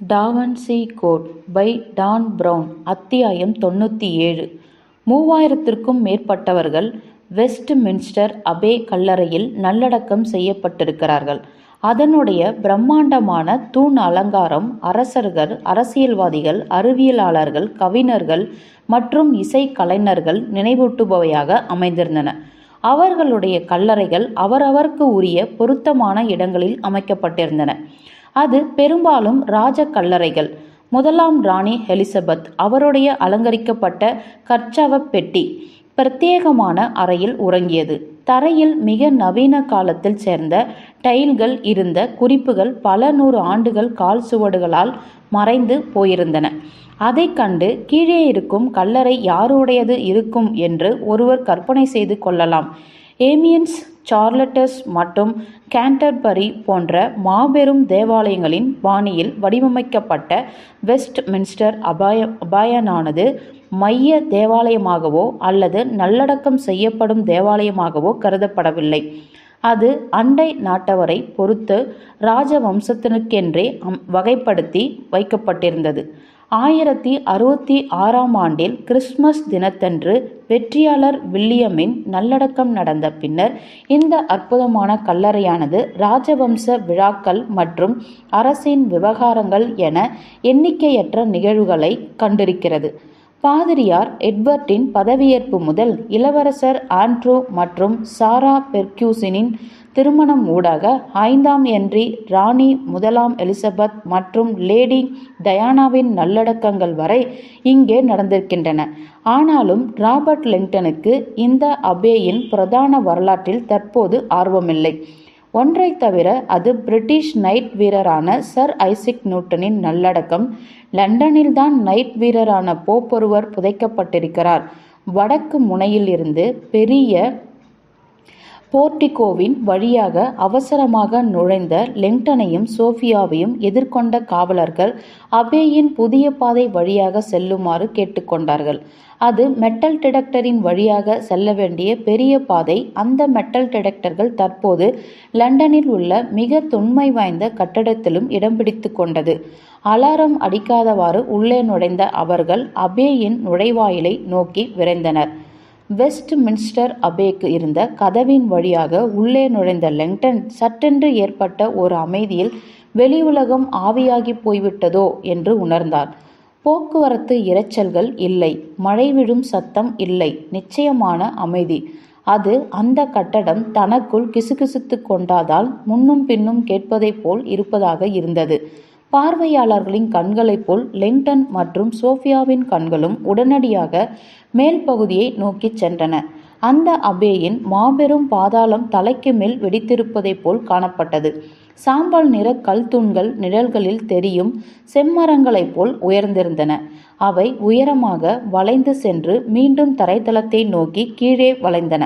Da Vinci code by Dan Brown அத்தியாயம் தொண்ணூற்றி ஏழு மூவாயிரத்திற்கும் மேற்பட்டவர்கள் வெஸ்ட் மின்ஸ்டர் அபே கல்லறையில் நல்லடக்கம் செய்யப்பட்டிருக்கிறார்கள். அதனுடைய பிரம்மாண்டமான தூண் அலங்காரம் அரசர்கள் அரசியல்வாதிகள் அறிவியலாளர்கள் கவிஞர்கள் மற்றும் இசைக்கலைஞர்கள் நினைவூட்டுபவையாக அமைந்திருந்தன. அவர்களுடைய கல்லறைகள் அவரவர்க்கு உரிய பொருத்தமான இடங்களில் அமைக்கப்பட்டிருந்தன. அது பெரும்பாலும் ராஜ கல்லறைகள் முதலாம் ராணி எலிசபெத் அவருடைய அலங்கரிக்கப்பட்ட கற்சவ பெட்டி பிரத்யேகமான அறையில் உறங்கியது. தரையில் மிக நவீன காலத்தில் சேர்ந்த டைல்கள் இருந்த குறிப்புகள் பல நூறு ஆண்டுகள் கால் சுவடுகளால் மறைந்து போயிருந்தன. அதை கண்டு கீழே இருக்கும் கல்லறை யாருடையது இருக்கும் என்று ஒருவர் கற்பனை செய்து கொள்ளலாம். ஏமியன்ஸ் சார்லட்டஸ் மற்றும் கேண்டர்பரி போன்ற மாபெரும் தேவாலயங்களின் பாணியில் வடிவமைக்கப்பட்ட வெஸ்ட் மின்ஸ்டர் அபாய அபாயனானது மைய தேவாலயமாகவோ அல்லது நல்லடக்கம் செய்யப்படும் தேவாலயமாகவோ கருதப்படவில்லை. அது அண்டை நாட்டவரை பொறுத்து ராஜவம்சத்தினுக்கென்றே வகைப்படுத்தி வைக்கப்பட்டிருந்தது. ஆயிரத்தி அறுபத்தி ஆறாம் ஆண்டில் கிறிஸ்மஸ் தினத்தன்று வெற்றியாளர் வில்லியமின் நல்லடக்கம் நடந்த பின்னர் இந்த அற்புதமான கல்லறையானது ராஜவம்ச விழாக்கள் மற்றும் அரசின் விவகாரங்கள் என எண்ணிக்கையற்ற நிகழ்வுகளை கண்டிருக்கிறது. பாதிரியார் எட்வர்டின் பதவியேற்பு முதல் இளவரசர் ஆண்ட்ரூ மற்றும் சாரா பெர்க்யூசினின் திருமணம் ஊடாக ஐந்தாம் என்றி ராணி முதலாம் எலிசபெத் மற்றும் லேடி டயானாவின் நல்லடக்கங்கள் வரை இங்கே நடந்திருக்கின்றன. ஆனாலும் ராபர்ட் லிங்டனுக்கு இந்த அபேயின் பிரதான வரலாற்றில் தற்போது ஆர்வமில்லை. ஒன்றை தவிர அது பிரிட்டிஷ் நைட் வீரரான சர் ஐசிக் நியூட்டனின் நல்லடக்கம் லண்டனில்தான் நைட் வீரரான போப்பொருவர் புதைக்கப்பட்டிருக்கிறார். வடக்கு முனையில் இருந்து பெரிய போர்டிகோவின் வழியாக அவசரமாக நுழைந்த லெங்டனையும் சோஃபியாவையும் எதிர்கொண்ட காவலர்கள் அபேயின் புதிய பாதை வழியாக செல்லுமாறு கேட்டுக்கொண்டார்கள். அது மெட்டல் டிடெக்டரின் வழியாக செல்ல வேண்டிய பெரிய பாதை. அந்த மெட்டல் டிடெக்டர்கள் தற்போது லண்டனில் உள்ள மிக தொன்மை வாய்ந்த கட்டடத்திலும் இடம் பிடித்து கொண்டது. அலாரம் அடிக்காதவாறு உள்ளே நுழைந்த அவர்கள் அபேயின் நுழைவாயிலை நோக்கி விரைந்தனர். வெஸ்ட் மின்ஸ்டர் அபேக்கு இருந்த கதவின் வழியாக உள்ளே நுழைந்த லெங்டன் சட்டென்று ஏற்பட்ட ஒரு அமைதியில் வெளி உலகம் ஆவியாகி போய்விட்டதோ என்று உணர்ந்தார். போக்குவரத்து இரைச்சல்கள் இல்லை மழை விழும் சத்தம் இல்லை நிச்சயமான அமைதி. அது அந்த கட்டடம் தனக்குள் கிசுகிசுத்து கொண்டாதால் முன்னும் பின்னும் கேட்பதைப் போல் இருப்பதாக இருந்தது. பார்வையாளர்களின் கண்களைப் போல் லிங்டன் மற்றும் சோஃபியாவின் கண்களும் உடனடியாக மேல் பகுதியை நோக்கிச் சென்றன. அந்த அபேயின் மாபெரும் பாதாளம் தலைக்கு மேல் வெடித்திருப்பதைப் போல் காணப்பட்டது. சாம்பல் நிற கல் தூண்கள் நிழல்களில் தெரியும் செம்மரங்களைப் போல் உயர்ந்திருந்தன. அவை உயரமாக வளைந்து சென்று மீண்டும் தரைத்தளத்தை நோக்கி கீழே வளைந்தன.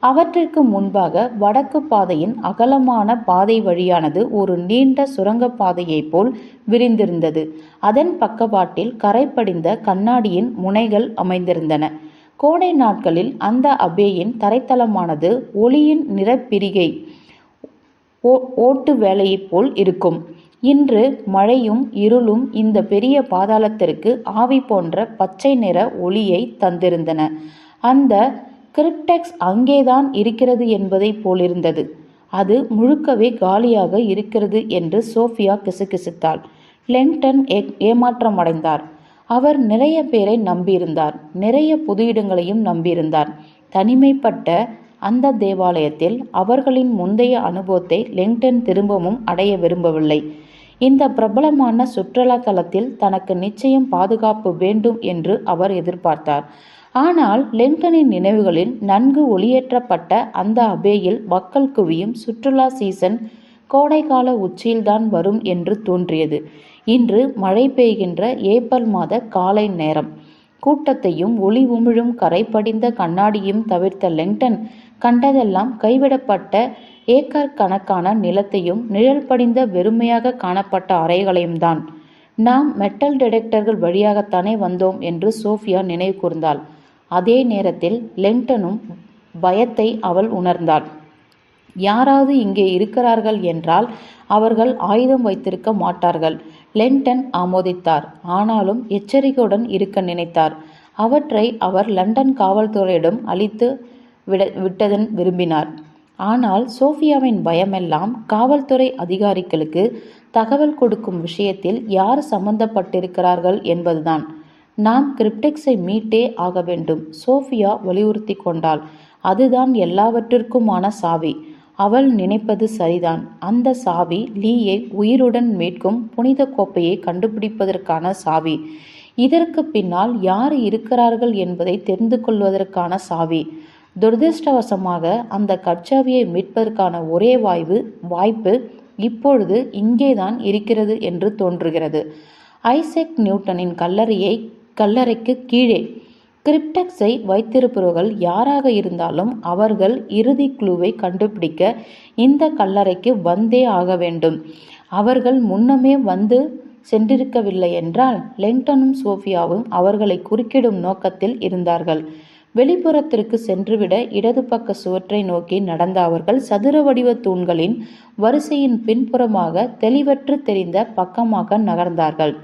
அவற்றிற்கு முன்பாக வடக்கு பாதையின் அகலமான பாதை வழியானது ஒரு நீண்ட சுரங்கப்பாதையைப் போல் விரிந்திருந்தது. அதன் பக்கவாட்டில் கரைப்படிந்த கண்ணாடியின் முனைகள் அமைந்திருந்தன. கோடை நாட்களில் அந்த அபேயின் தரைத்தளமானது ஒளியின் நிறப்பிரிகை ஓட்டு வேலையைப் போல் இருக்கும். இன்று மழையும் இருளும் இந்த பெரிய பாதாளத்திற்கு ஆவி போன்ற பச்சை நிற ஒளியை தந்திருந்தன. அந்த கிரிப்டெக்ஸ் அங்கேதான் இருக்கிறது என்பதைப் போலிருந்தது. அது முழுக்கவே காலியாக இருக்கிறது என்று சோஃபியா கிசுகிசுத்தாள். லெங்டன் ஏமாற்றம் ஏமாற்றமடைந்தார். அவர் நிறைய பேரை நம்பியிருந்தார். நிறைய புது இடங்களையும் நம்பியிருந்தார். தனிமைப்பட்ட அந்த தேவாலயத்தில் அவர்களின் முந்தைய அனுபவத்தை லெங்டன் திரும்பவும் அடைய விரும்பவில்லை. இந்த பிரபலமான சுற்றுலா தலத்தில் தனக்கு நிச்சயம் பாதுகாப்பு வேண்டும் என்று அவர் எதிர்பார்த்தார். ஆனால் லெங்கனின் நினைவுகளில் நன்கு ஒளியேற்றப்பட்ட அந்த அபேயில் மக்கள் குவியும் சுற்றுலா சீசன் கோடைக்கால உச்சியில்தான் வரும் என்று தோன்றியது. இன்று மழை பெய்கின்ற ஏப்ரல் மாத காலை நேரம். கூட்டத்தையும் ஒளி உமிழும் கரை படிந்த கண்ணாடியும் தவிர்த்த லெங்டன் கண்டதெல்லாம் கைவிடப்பட்ட ஏக்கர் கணக்கான நிலத்தையும் நிழல் படிந்த வெறுமையாக காணப்பட்ட அறைகளையும் தான் நாம் மெட்டல் டிடெக்டர்கள் வழியாகத்தானே வந்தோம் என்று சோஃபியா நினைவு கூர்ந்தாள். அதே நேரத்தில் லெங்டனும் பயத்தை அவள் உணர்ந்தாள். யாராவது இங்கே இருக்கிறார்கள் என்றால் அவர்கள் ஆயுதம் வைத்திருக்க மாட்டார்கள். லென்டன் ஆமோதித்தார். ஆனாலும் எச்சரிக்கையுடன் இருக்க நினைத்தார். அவற்றை அவர் லண்டன் காவல்துறையிடம் அளித்து விட விட்டதன் விரும்பினார். ஆனால் சோஃபியாவின் பயமெல்லாம் காவல்துறை அதிகாரிகளுக்கு தகவல் கொடுக்கும் விஷயத்தில் யார் சம்பந்தப்பட்டிருக்கிறார்கள் என்பதுதான். நாம் கிரிப்டெக்ஸை மீட்டே ஆக வேண்டும். சோஃபியா வலியுறுத்தி கொண்டாள். அதுதான் எல்லாவற்றிற்குமான சாவி. அவள் நினைப்பது சரிதான். அந்த சாவி லீயை உயிருடன் மீட்கும் புனித கோப்பையை கண்டுபிடிப்பதற்கான சாவி. இதற்கு பின்னால் யார் இருக்கிறார்கள் என்பதை தெரிந்து கொள்வதற்கான சாவி. துரதிருஷ்டவசமாக அந்த கச்சாவியை மீட்பதற்கான ஒரே வாய்வு வாய்ப்பு இப்பொழுது இங்கேதான் இருக்கிறது என்று தோன்றுகிறது. ஐசெக் நியூட்டனின் கல்லறையை கல்லறைக்கு கீழே. கிரிப்டெக்ஸை வைத்திருப்பவர்கள் யாராக இருந்தாலும் அவர்கள் இறுதி குழுவை கண்டுபிடிக்க இந்த கல்லறைக்கு வந்தே ஆக வேண்டும். அவர்கள் முன்னமே வந்து சென்றிருக்கவில்லை என்றால் லெங்டனும் சோஃபியாவும் அவர்களை குறுக்கிடும் நோக்கத்தில் இருந்தார்கள். வெளிப்புறத்திற்கு சென்றுவிட இடது பக்க சுவற்றை நோக்கி நடந்த அவர்கள் சதுர வடிவ தூண்களின் வரிசையின் பின்புறமாக தெளிவற்று தெரிந்த பக்கமாக நகர்ந்தார்கள்.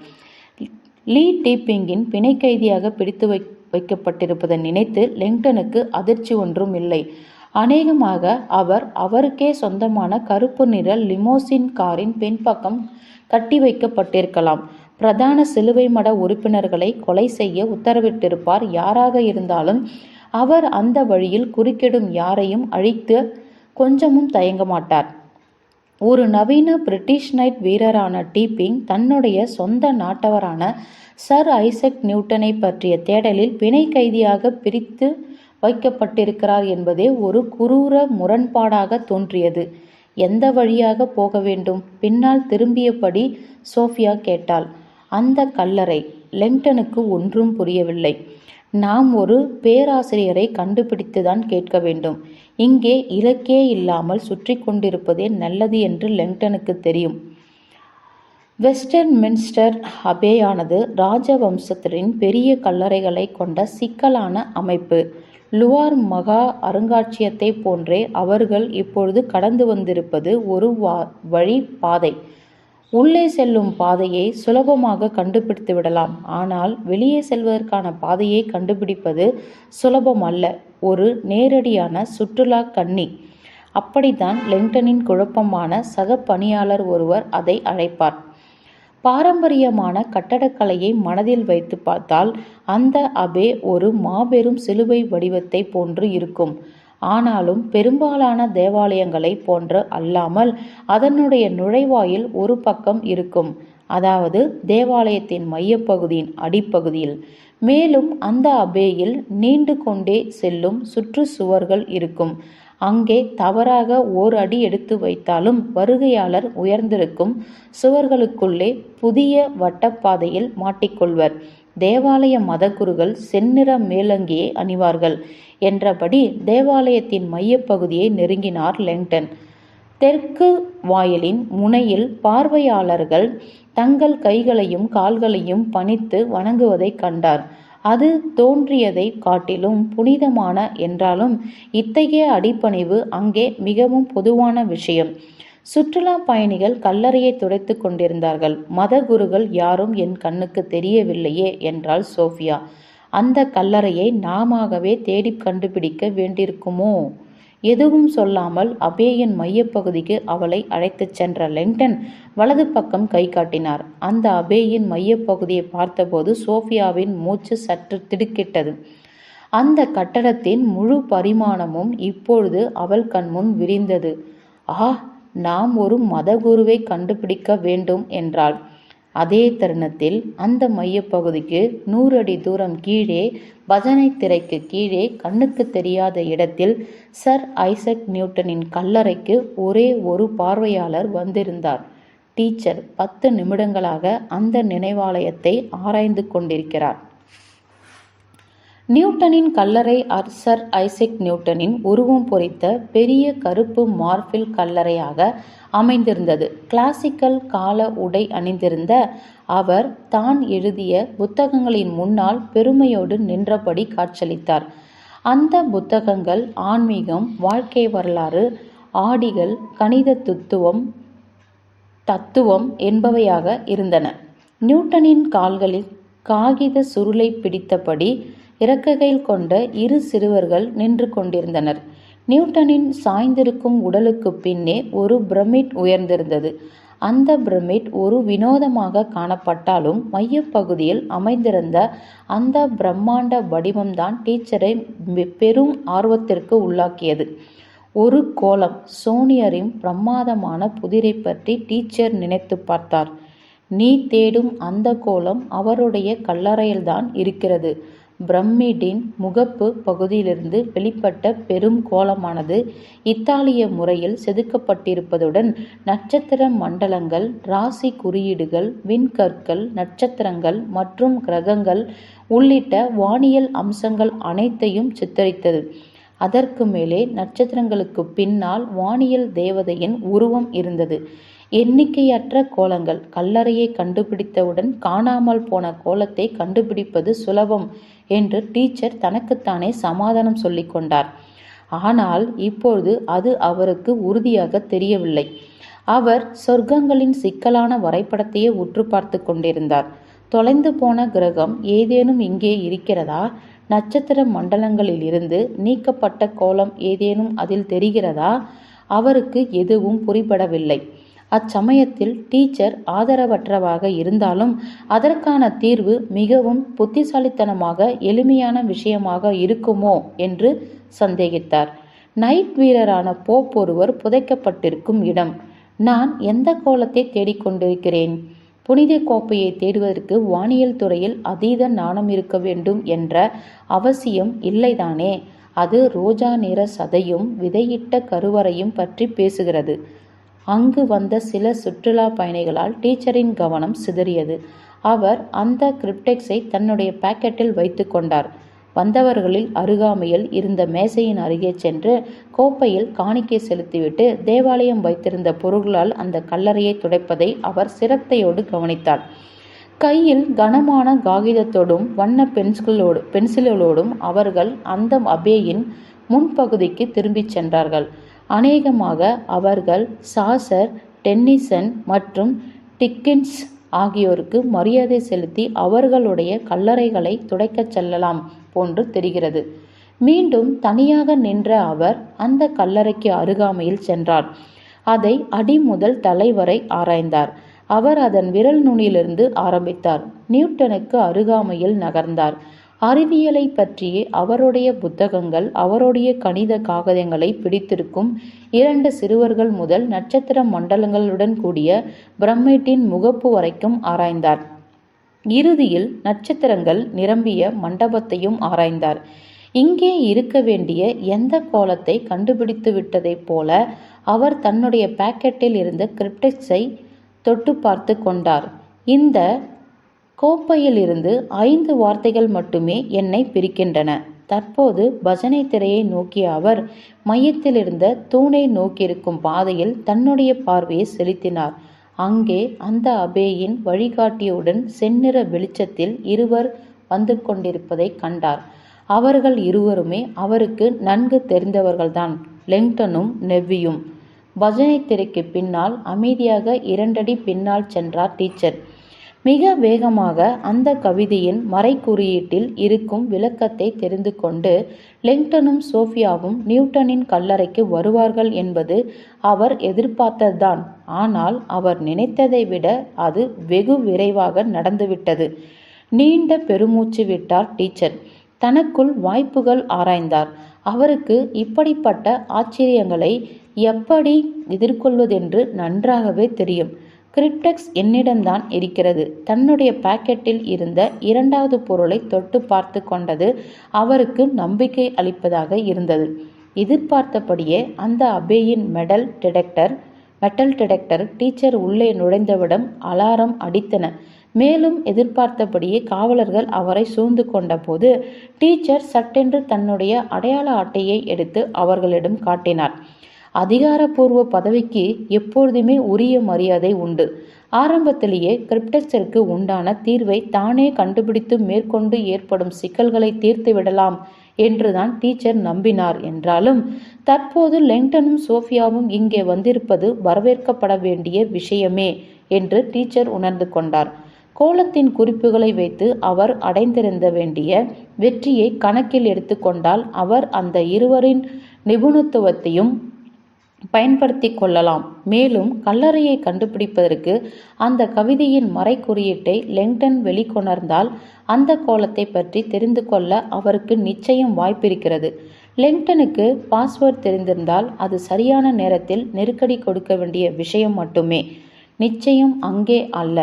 லீ டீப்பிங்கின் பிணை கைதியாக பிடித்து வை வைக்கப்பட்டிருப்பதை நினைத்து லெங்டனுக்கு அதிர்ச்சி ஒன்றும் இல்லை. அநேகமாக அவர் அவருக்கே சொந்தமான கருப்பு நிற லிமோசின் காரின் பின்பக்கம் கட்டி வைக்கப்பட்டிருக்கலாம். பிரதான சிலுவை மட உறுப்பினர்களை கொலை செய்ய உத்தரவிட்டிருப்பார். யாராக இருந்தாலும் அவர் அந்த வழியில் குறுக்கிடும் யாரையும் அழித்து கொஞ்சமும் தயங்க மாட்டார். ஒரு நவீன பிரிட்டிஷ் நைட் வீரரான டீப்பிங் தன்னுடைய சொந்த நாட்டவரான சர் ஐசக் நியூட்டனை பற்றிய தேடலில் பிணை கைதியாக பிரித்து வைக்கப்பட்டிருக்கிறார் என்பதே ஒரு குரூர முரண்பாடாக தோன்றியது. எந்த வழியாக போக வேண்டும்? பின்னால் திரும்பியபடி சோஃபியா கேட்டாள். அந்த கல்லறை லெங்டனுக்கு ஒன்றும் புரியவில்லை. நாம் ஒரு பேராசிரியரை கண்டுபிடித்துதான் கேட்க வேண்டும். இங்கே இலக்கே இல்லாமல் சுற்றி கொண்டிருப்பதே நல்லது என்று லெங்டனுக்கு தெரியும். வெஸ்டர்ன் மின்ஸ்டர் அபேயானது ராஜவம்சத்தின் பெரிய கல்லறைகளை கொண்ட சிக்கலான அமைப்பு. லுவார் மகா அருங்காட்சியத்தை போன்றே அவர்கள் இப்பொழுது கடந்து வந்திருப்பது ஒரு வா வழி பாதை. உள்ளே செல்லும் பாதையை சுலபமாக கண்டுபிடித்து விடலாம் ஆனால் வெளியே செல்வதற்கான பாதையை கண்டுபிடிப்பது சுலபம் அல்ல ஒரு நேரடியான சுற்றுலா கண்ணி. அப்படித்தான் லெங்டனின் குழப்பமான சக பணியாளர் ஒருவர் அதை அழைப்பார். பாரம்பரியமான கட்டடக்கலையை மனதில் வைத்து பார்த்தால் அந்த அபே ஒரு மாபெரும் சிலுவை வடிவத்தை போன்று இருக்கும். ஆனாலும் பெரும்பாலான தேவாலயங்களைப் போன்று அல்லாமல் அதனுடைய நுழைவாயில் ஒரு பக்கம் இருக்கும். அதாவது தேவாலயத்தின் மையப்பகுதியின் அடிப்பகுதியில். மேலும் அந்த அபேயில் நீண்டு கொண்டே செல்லும் சுற்றுச்சுவர்கள் இருக்கும். அங்கே தவறாக ஓர் அடி எடுத்து வைத்தாலும் வருகையாளர் உயர்ந்திருக்கும். சுவர்களுக்குள்ளே புதிய வட்டப்பாதையில் மாட்டிக்கொள்வர். தேவாலய மதகுருகள் செந்நிற மேலங்கியை அணிவார்கள் என்றபடி தேவாலயத்தின் மையப்பகுதியை நெருங்கினார் லெங்டன். தெற்கு வாயிலின் முனையில் பார்வையாளர்கள் தங்கள் கைகளையும் கால்களையும் பணித்து வணங்குவதை கண்டார். அது தோன்றியதை காட்டிலும் புனிதமான என்றாலும் இத்தகைய அடிப்பணிவு அங்கே மிகவும் பொதுவான விஷயம். சுற்றுலா பயணிகள் கல்லறையை துடைத்து கொண்டிருந்தார்கள். மத குருகள் யாரும் என் கண்ணுக்கு தெரியவில்லையே என்றாள் சோஃபியா. அந்த கல்லறையை நாமவே தேடி கண்டுபிடிக்க வேண்டியிருக்குமோ? எதுவும் சொல்லாமல் அபேயின் மையப்பகுதிக்கு அவளை அழைத்துச் சென்ற லெங்டன் வலது பக்கம் கை காட்டினார். அந்த அபேயின் மையப்பகுதியை பார்த்தபோது சோஃபியாவின் மூச்சு சற்று திடுக்கிட்டது. அந்த கட்டடத்தின் முழு பரிமாணமும் இப்பொழுது அவள் கண்முன் விரிந்தது. ஆ நாம் ஒரு மதகுருவை கண்டுபிடிக்க வேண்டும் என்றாள். அதே தருணத்தில் அந்த மையப்பகுதிக்கு நூறு அடி தூரம் கீழே பஜனை திரைக்கு கீழே கண்ணுக்கு தெரியாத இடத்தில் சர் ஐசக் நியூட்டனின் கல்லறைக்கு ஒரே ஒரு பார்வையாளர் வந்திருந்தார். டீச்சர் பத்து நிமிடங்களாக அந்த நினைவாலயத்தை ஆராய்ந்து கொண்டிருக்கிறார். நியூட்டனின் கல்லறை சர் ஐசக் நியூட்டனின் உருவம் பொறித்த பெரிய கருப்பு மார்பில் கல்லறையாக அமைந்திருந்தது. கிளாசிக்கல் கால உடை அணிந்திருந்த அவர் தான் எழுதிய புத்தகங்களின் முன்னால் பெருமையோடு நின்றபடி காட்சியளித்தார். அந்த புத்தகங்கள் ஆன்மீகம் வாழ்க்கை வரலாறு ஆடிகள் கணித தத்துவம் தத்துவம் என்பவையாக இருந்தன. நியூட்டனின் கால்களில் காகித சுருளை பிடித்தபடி இறக்கைகள் கொண்ட இரு சிறுவர்கள் நின்று கொண்டிருந்தனர். நியூட்டனின் சாய்ந்திருக்கும் உடலுக்கு பின்னே ஒரு பிரமிட் உயர்ந்திருந்தது. அந்த பிரமிட் ஒரு வினோதமாக காணப்பட்டாலும் மையப்பகுதியில் அமைந்திருந்த அந்த பிரம்மாண்ட வடிவம்தான் டீச்சரை பெரும் ஆர்வத்திற்கு உள்ளாக்கியது. ஒரு கோலம் சோனியரின் பிரமாதமான புதிரை பற்றி டீச்சர் நினைத்து பார்த்தார். நீ தேடும் அந்த கோலம் அவருடைய கல்லறையில்தான் இருக்கிறது. பிரமிடின் முகப்பு பகுதியிலிருந்து வெளிப்பட்ட பெரும் கோலமானது இத்தாலிய முறையில் செதுக்கப்பட்டிருப்பதுடன் நட்சத்திர மண்டலங்கள் ராசி குறியீடுகள் விண்கற்கள் நட்சத்திரங்கள் மற்றும் கிரகங்கள் உள்ளிட்ட வானியல் அம்சங்கள் அனைத்தையும் சித்தரித்தது. அதற்கு மேலே நட்சத்திரங்களுக்கு பின்னால் வானியல் தேவதையின் உருவம் இருந்தது. எண்ணிக்கையற்ற கோலங்கள். கல்லறையை கண்டுபிடித்தவுடன் காணாமல் போன கோலத்தை கண்டுபிடிப்பது சுலபம் என்று டீச்சர் தனக்குத்தானே சமாதானம் சொல்லிக் கொண்டார். ஆனால் இப்பொழுது அது அவருக்கு உறுதியாக தெரியவில்லை. அவர் சொர்க்கங்களின் சிக்கலான வரைபடத்தையே உற்று பார்த்து கொண்டிருந்தார். தொலைந்து போன கிரகம் ஏதேனும் இங்கே இருக்கிறதா? நட்சத்திர மண்டலங்களில் இருந்து நீக்கப்பட்ட கோலம் ஏதேனும் அதில் தெரிகிறதா? அவருக்கு எதுவும் புரிபடவில்லை. அச்சமயத்தில் டீச்சர் ஆதரவற்றவாக இருந்தாலும் அதற்கான தீர்வு மிகவும் புத்திசாலித்தனமாக எளிமையான விஷயமாக இருக்குமோ என்று சந்தேகித்தார். நைட் வீரரான போப் ஒருவர் புதைக்கப்பட்டிருக்கும் இடம். நான் எந்த கோலத்தை தேடிக்கொண்டிருக்கிறேன்? புனித கோப்பையை தேடுவதற்கு வானியல் துறையில் அதீத நாணம் இருக்க வேண்டும் என்ற அவசியம் இல்லைதானே? அது ரோஜா நிற சதையும் விதையிட்ட கருவறையும் பற்றி பேசுகிறது. அங்கு வந்த சில சுற்றுலா பயணிகளால் டீச்சரின் கவனம் சிதறியது. அவர் அந்த கிரிப்டெக்ஸை தன்னுடைய பாக்கெட்டில் வைத்து கொண்டார். வந்தவர்களில் அருகாமையில் இருந்த மேசையின் அருகே சென்று கோப்பையில் காணிக்கை செலுத்திவிட்டு தேவாலயம் வைத்திருந்த பொருள்களால் அந்த கல்லறையை துடைப்பதை அவர் சிரத்தையோடு கவனித்தார். கையில் கனமான காகிதத்தோடும் வண்ண பென்சிலோடு பென்சில்களோடும் அவர்கள் அந்த அபேயின் முன்பகுதிக்கு திரும்பிச் சென்றார்கள். அநேகமாக அவர்கள் சாசர் டென்னிசன் மற்றும் டிக்கின்ஸ் ஆகியோருக்கு மரியாதை செலுத்தி அவர்களுடைய கல்லறைகளை துடைக்கச் செல்லலாம் போன்று தெரிகிறது. மீண்டும் தனியாக நின்ற அவர் அந்த கல்லறைக்கு அருகாமையில் சென்றார். அதை அடி முதல் தலைவரை ஆராய்ந்தார். அவர் அதன் விரல் நுனியிலிருந்து ஆரம்பித்தார். நியூட்டனுக்கு அருகாமையில் நகர்ந்தார். அறிவியலை பற்றிய அவருடைய புத்தகங்கள் அவருடைய கணித காகிதங்களை பிடித்திருக்கும் இரண்டு சிறுவர்கள் முதல் நட்சத்திர மண்டலங்களுடன் கூடிய பிரம்மேட்டின் முகப்பு வரைக்கும் ஆராய்ந்தார். இறுதியில் நட்சத்திரங்கள் நிரம்பிய மண்டபத்தையும் ஆராய்ந்தார். இங்கே இருக்க வேண்டிய எந்த கோலத்தை கண்டுபிடித்து விட்டதைப் போல அவர் தன்னுடைய பாக்கெட்டில் இருந்த கிரிப்டெக்ஸை தொட்டு பார்த்து கொண்டார். இந்த கோப்பையில் இருந்து ஐந்து வார்த்தைகள் மட்டுமே என்னை பிரிக்கின்றன. தற்போது பஜனை திரையை நோக்கிய அவர் மையத்தில் இருந்த தூணை நோக்கியிருக்கும் பாதையில் தன்னுடைய பார்வையை செலுத்தினார். அங்கே அந்த அபேயின் வழிகாட்டியுடன் செந்நிற வெளிச்சத்தில் இருவர் வந்து கொண்டிருப்பதை கண்டார். அவர்கள் இருவருமே அவருக்கு நன்கு தெரிந்தவர்கள்தான் லெங்டனும் நெவ்வியும். பஜனை திரைக்கு பின்னால் அமைதியாக இரண்டடி பின்னால் சென்றார் டீச்சர். மிக வேகமாக அந்த கவிதையின் மறைக்குறியீட்டில் இருக்கும் விளக்கத்தை தெரிந்து கொண்டு லெங்டனும் சோஃபியாவும் நியூட்டனின் கல்லறைக்கு வருவார்கள் என்பது அவர் எதிர்பார்த்ததுதான். ஆனால் அவர் நினைத்ததை விட அது வெகு விரைவாக நடந்துவிட்டது. நீண்ட பெருமூச்சு விட்டார் டீச்சர். தனக்குள் வாய்ப்புகள் ஆராய்ந்தார். அவருக்கு இப்படிப்பட்ட ஆச்சரியங்களை எப்படி எதிர்கொள்வதென்று நன்றாகவே தெரியும். கிரிப்டெக்ஸ் என்னிடம்தான் இருக்கிறது. தன்னுடைய பாக்கெட்டில் இருந்த இரண்டாவது பொருளை தொட்டு பார்த்து கொண்டது அவருக்கு நம்பிக்கை அளிப்பதாக இருந்தது. எதிர்பார்த்தபடியே அந்த அபேயின் medal detector metal detector teacher உள்ளே நுழைந்தவிடம் அலாரம் அடித்தன. மேலும் எதிர்பார்த்தபடியே காவலர்கள் அவரை சூழ்ந்து கொண்டபோது டீச்சர் சட்டென்று தன்னுடைய அடையாள அட்டையை எடுத்து அவர்களிடம் காட்டினார். அதிகாரப்பூர்வ பதவிக்கு எப்பொழுதுமே உரிய மரியாதை உண்டு. ஆரம்பத்திலேயே கிரிப்டச்சருக்கு உண்டான தீர்வை தானே கண்டுபிடித்து மேற்கொண்டு ஏற்படும் சிக்கல்களை தீர்த்து விடலாம் என்றுதான் டீச்சர் நம்பினார் என்றாலும் தற்போது லெங்டனும் சோஃபியாவும் இங்கே வந்திருப்பது வரவேற்கப்பட வேண்டிய விஷயமே என்று டீச்சர் உணர்ந்து கொண்டார். கோலத்தின் குறிப்புகளை வைத்து அவர் அடைந்திருந்த வேண்டிய வெற்றியை கணக்கில் எடுத்துக்கொண்டால் அவர் அந்த இருவரின் நிபுணத்துவத்தையும் பயன்படுத்தி கொள்ளலாம். மேலும் கல்லறையை கண்டுபிடிப்பதற்கு அந்த கவிதையின் மறைக்குறியீட்டை லெங்டன் வெளிக்கொணர்ந்தால் அந்த கோலத்தை பற்றி தெரிந்து கொள்ள அவருக்கு நிச்சயம் வாய்ப்பிருக்கிறது. லெங்டனுக்கு பாஸ்வேர்ட் தெரிந்திருந்தால் அது சரியான நேரத்தில் நெருக்கடி கொடுக்க வேண்டிய விஷயம் மட்டுமே. நிச்சயம் அங்கே அல்ல.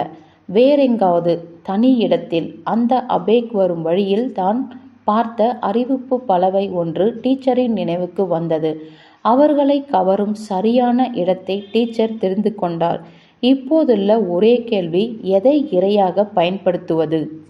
வேறெங்காவது தனி இடத்தில் அந்த அபேக் வரும் வழியில் தான் பார்த்த அறிவிப்பு பலவை ஒன்று டீச்சரின் நினைவுக்கு வந்தது. அவர்களை கவரும் சரியான இடத்தை டீச்சர் தெரிந்து கொண்டார். இப்போதுள்ள ஒரே கேள்வி எதை இரையாக பயன்படுத்துவது?